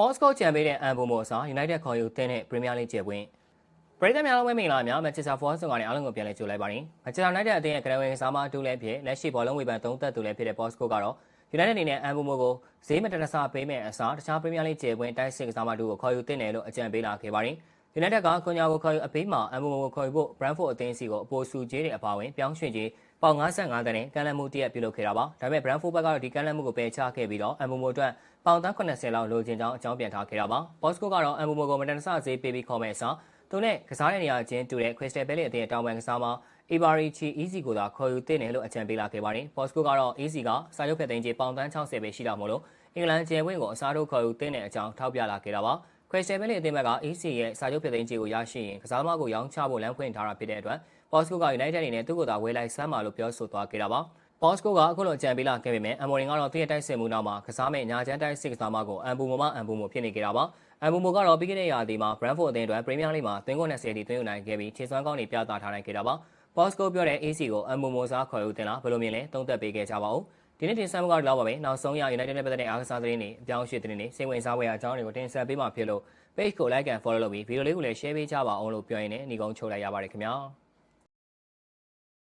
ပေါ်စကောချန်ပေးတဲ့အန်ဘိုမိုအစား United ခေါ်ယူတင်းတဲ့ပရီးမီးယားလိကျယ်ပွင့်ပရိသတ်များလုံးပဲမင်္ဂလာများမန်ချက်စတာဖော့ဆောင်ကနေအားလုံးကိုပြန်လည်ကြိုလိုက်ပါရစေ။မန်ချက်စတာနိုင်တဲ့အသင်းရဲ့ကရဝင်ကစားမတူလည်းဖြစ်လက်ရှိဘောလုံးဝေဖန်သုံးသက်သူလည်းဖြစ်တဲ့ပေါ်စကောကတော့ United အနေနဲ့အန်ဘိုမိုကိုဈေးမတတဆပေးမဲ့အစားတခြားပရီးမီးယားလိကျယ်ပွင့်တိုက်စစ်ကစားမတူကိုခေါ်ယူတင်းတယ်လို့အကြံပေးလာခဲ့ပါတယ်။ United ကကွန်ညာကိုခေါ်ယူအပေးမှာအန်ဘိုမိုကိုခေါ်ယူဖို့ Brentford အသင်းစီကိုအပိုစုကြေးတွေအပါအဝင်ပြောင်းရွှေ့ကြေးပေါင်55တန်းနဲ့ကန်လန်မှုတရက်ပြုလုပ်ခဲ့တာပါ။ဒါပေမဲ့ Brentford ဘက်ကတော့ဒီကန်လန်မှုကိုပယ်ချခဲ့ပြီးတော့အန်ဘိုမိုအတွက်ပေါင်သန်း80လောက်လိုချင်ကြောင်းအကြောင်းပြန်ထားခဲ့တာပါ။ Bosco ကတော့အန်ဘိုမိုကိုမတန်တဆဈေးပေးပြီးခေါ်မဲ့အစားသူနဲ့ကစားတဲ့နေရာချင်းတူတဲ့ Crystal Palace အသင်းရဲ့တောင်ပန်ကစားမ Ibarichi Easy ကိုသာခေါ်ယူသင့်တယ်လို့အကြံပေးလာခဲ့ပါတယ်။ Bosco ကတော့ Easy ကစာချုပ်ဖက်သိမ်းကြီးပေါင်သန်း60ပဲရှိတာမို့လို့အင်္ဂလန်ကျယ်ဝင့်ကိုအစားထိုးခေါ်ယူသင့်တဲ့အကြောင်းထောက်ပြလာခဲ့တာပါ။ Crystal Palace အသင်းဘက်က AC ရဲ့စာချုပ်ဖက်သိမ်းကြီးကိုရရှိရင်ကစားသမားကိုရောင်းချဖို့လမ်းဖွင့်ထားတာဖြစ်တဲ့အတွက် Bosco က United အနေနဲ့သူ့ကိုသာဝယ်လိုက်စမ်းပါလို့ပြောဆိုသွားခဲ့တာပါ။ Bosco ကအခုလိုအကြံပေးလာခဲ့ပေမဲ့အမော်ရင်ကတော့သူ့ရဲ့တိုက်စစ်မှုနောက်မှာကစားမဲ့ညာချမ်းတိုက်စစ်ကစားမကိုအန်ဘူမိုမအန်ဘူမိုဖြစ်နေကြတာပါ။အန်ဘူမိုကတော့ပြီးခဲ့တဲ့ရာသီမှာ Brentford အသင်းအတွက်ပရီးမီးယားလိမှာသွင်းကုန်20တီသွင်းယူနိုင်ခဲ့ပြီးခြေစွမ်းကောင်းတွေပြသထားနိုင်ခဲ့တာပါ။ Bosco ပြောတဲ့ AC ကိုအန်ဘူမိုစားခေါ်ယူတင်လာဘယ်လိုမြင်လဲသုံးသပ်ပေးခဲ့ကြပါဦး။ ဒီနေ့တင်ဆက်မှုကတော့ဒီလောက်ပါပဲ။နောက်ဆုံးရ United နဲ့ပတ်သက်တဲ့အားကစားသတင်းတွေအပြောင်းအရွှေ့သတင်းတွေစိတ်ဝင်စားဖွယ်အကြောင်းတွေကိုတင်ဆက်ပေးမှာဖြစ်လို့ page ကို like and follow လုပ်ပြီးဗီဒီယိုလေးကိုလည်း share ပေးကြပါအောင်လို့ပြောရင်းနဲ့ညီကုန်းချုပ်လိုက်ရပါတယ်ခင်ဗျာ။